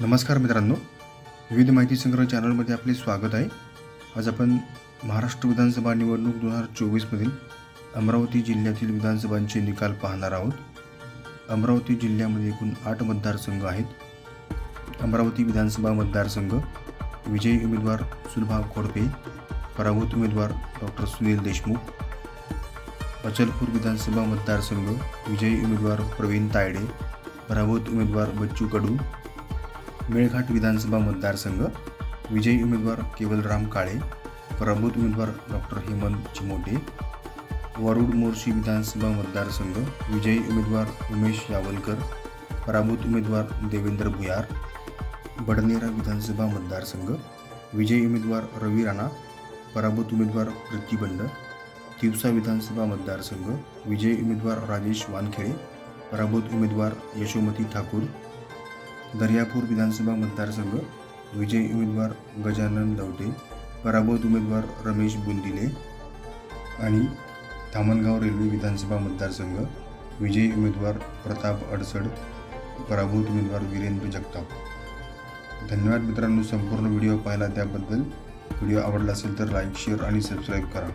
नमस्कार मित्रांनो. विविध माहिती संग्रह चॅनलमध्ये आपले स्वागत आहे. आज आपण महाराष्ट्र विधानसभा निवडणूक दोन हजार चोवीसमधील अमरावती जिल्ह्यातील विधानसभांचे निकाल पाहणार आहोत. अमरावती जिल्ह्यामध्ये एकूण आठ मतदारसंघ आहेत. अमरावती विधानसभा मतदारसंघ विजयी उमेदवार सुलभा खोडपे पराभूत उमेदवार डॉक्टर सुनील देशमुख अचलपूर विधानसभा मतदारसंघ विजयी उमेदवार प्रवीण तायडे पराभूत उमेदवार बच्चू कडू मेळघाट विधानसभा मतदारसंघ विजयी उमेदवार केवलराम काळे पराभूत उमेदवार डॉक्टर हेमंत चिमोटे वरुड मोर्शी विधानसभा मतदारसंघ विजयी उमेदवार उमेश यावलकर पराभूत उमेदवार देवेंद्र भुयार बडनेरा विधानसभा मतदारसंघ विजयी उमेदवार रवी राणा पराभूत उमेदवार प्रतिबंड तिवसा विधानसभा मतदारसंघ विजयी उमेदवार राजेश वानखेडे पराभूत उमेदवार यशोमती ठाकूर दर्यापूर विधानसभा मतदारसंघ विजयी उमेदवार गजानन लवटे पराभूत उमेदवार रमेश बुंदिले आणि धामणगाव रेल्वे विधानसभा मतदारसंघ विजयी उमेदवार प्रताप अडसड पराभूत उमेदवार वीरेंद्र जगताप. धन्यवाद मित्रांनो संपूर्ण व्हिडिओ पाहिला त्याबद्दल. व्हिडिओ आवडला असेल तर लाईक शेअर आणि सबस्क्राईब करा.